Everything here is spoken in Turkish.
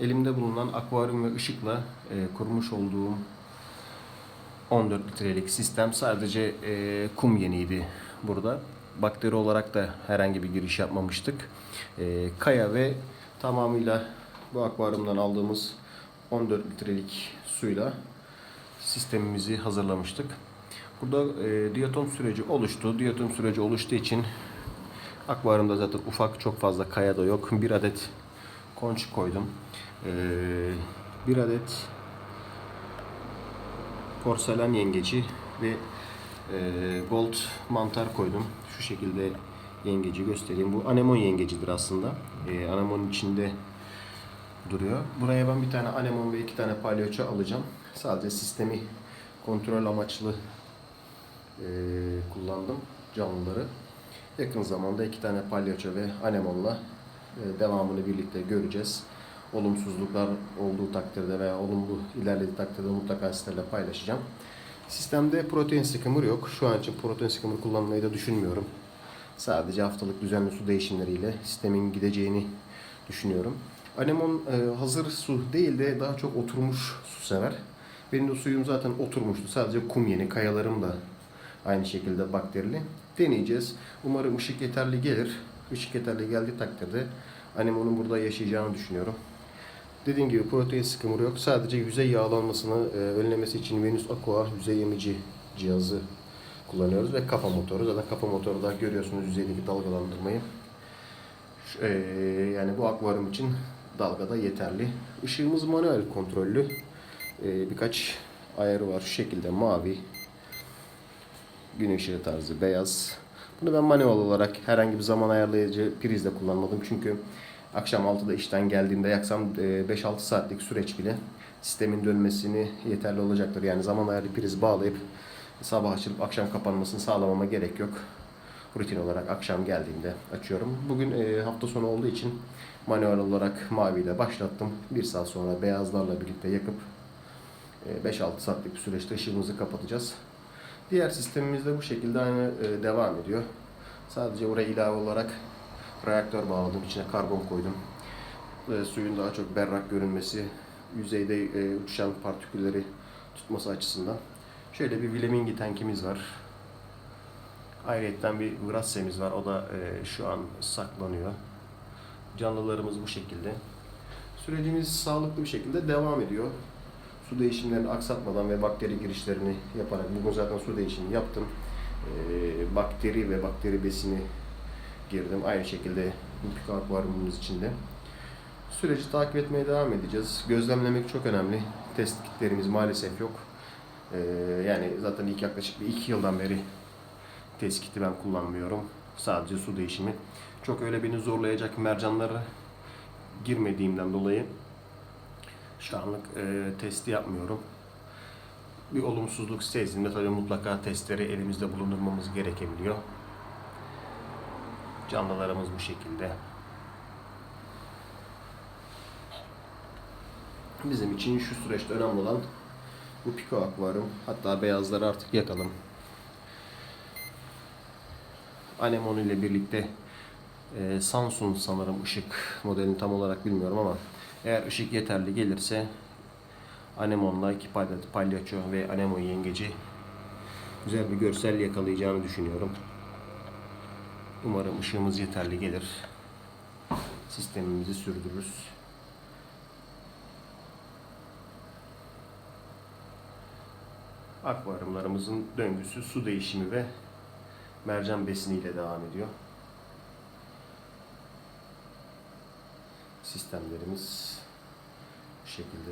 Elimde bulunan akvaryum ve ışıkla e, kurmuş olduğum 14 litrelik sistem sadece e, kum yeniydi burada. Bakteri olarak da herhangi bir giriş yapmamıştık. E, kaya ve tamamıyla bu akvaryumdan aldığımız 14 litrelik suyla sistemimizi hazırlamıştık. Burada e, diatom süreci oluştu. Diatom süreci oluştuğu için akvaryumda zaten ufak çok fazla kaya da yok. Bir adet konç koydum. E, bir adet porselen yengeci ve e, gold mantar koydum. Şu şekilde yengeci göstereyim. Bu anemon yengecidir aslında. E, anemonun içinde duruyor. Buraya ben bir tane anemon ve iki tane palyaço alacağım. Sadece sistemi kontrol amaçlı e, kullandım canlıları. Yakın zamanda iki tane palyaço ve anemonla devamını birlikte göreceğiz. Olumsuzluklar olduğu takdirde veya olumlu ilerlediği takdirde mutlaka sizlerle paylaşacağım. Sistemde protein sıkımır yok. Şu an için protein sıkımır kullanmayı da düşünmüyorum. Sadece haftalık düzenli su değişimleriyle sistemin gideceğini düşünüyorum. Anemon e, hazır su değil de daha çok oturmuş su sever. Benim de suyum zaten oturmuştu. Sadece kum yeni, kayalarım da aynı şekilde bakterili. Deneyeceğiz. Umarım ışık yeterli gelir. Işık yeterli geldiği takdirde anemonun burada yaşayacağını düşünüyorum. Dediğim gibi protein sıkımı yok. Sadece yüzey yağlanmasını e, önlemesi için Venus Aqua yüzey emici cihazı kullanıyoruz ve kafa motoru. Zaten kafa motoru da görüyorsunuz yüzeydeki dalgalandırmayı. Şu- e, yani bu akvaryum için dalgada yeterli. Işığımız manuel kontrollü. E, birkaç ayarı var. Şu şekilde mavi, gün ışığı tarzı beyaz. Bunu ben manuel olarak herhangi bir zaman ayarlayıcı prizle kullanmadım. Çünkü akşam 6'da işten geldiğimde yaksam e, 5-6 saatlik süreç bile sistemin dönmesini yeterli olacaktır. Yani zaman ayarlı priz bağlayıp sabah açılıp akşam kapanmasını sağlamama gerek yok. Rutin olarak akşam geldiğimde açıyorum. Bugün e, hafta sonu olduğu için manuel olarak maviyle başlattım. Bir saat sonra beyazlarla birlikte yakıp e, 5-6 saatlik bir süreçte ışığımızı kapatacağız. Diğer sistemimiz de bu şekilde aynı e, devam ediyor. Sadece oraya ilave olarak reaktör bağladım. içine karbon koydum. E, suyun daha çok berrak görünmesi, yüzeyde e, uçuşan partikülleri tutması açısından. Şöyle bir Vilemingi tankimiz var. Ayrıca bir Vrassemiz var. O da e, şu an saklanıyor. Canlılarımız bu şekilde. Sürecimiz sağlıklı bir şekilde devam ediyor. Su değişimlerini aksatmadan ve bakteri girişlerini yaparak bugün zaten su değişimi yaptım. E, bakteri ve bakteri besini girdim. Aynı şekilde bu pika akvaryumumuz içinde. Süreci takip etmeye devam edeceğiz. Gözlemlemek çok önemli. Test kitlerimiz maalesef yok. Ee, yani zaten ilk yaklaşık bir iki yıldan beri test kiti ben kullanmıyorum. Sadece su değişimi. Çok öyle beni zorlayacak mercanlara girmediğimden dolayı şu anlık e, testi yapmıyorum. Bir olumsuzluk sezdiğimde tabii mutlaka testleri elimizde bulundurmamız gerekebiliyor. Canlılarımız bu şekilde. Bizim için şu süreçte önemli olan bu piko akvaryum. Hatta beyazları artık yakalım. Anemon ile birlikte e, Samsung sanırım ışık modelini tam olarak bilmiyorum ama eğer ışık yeterli gelirse Anemon'la iki palyaço ve Anemon yengeci güzel bir görsel yakalayacağını düşünüyorum. Umarım ışığımız yeterli gelir. Sistemimizi sürdürürüz. Akvaryumlarımızın döngüsü su değişimi ve mercan besiniyle devam ediyor. Sistemlerimiz bu şekilde.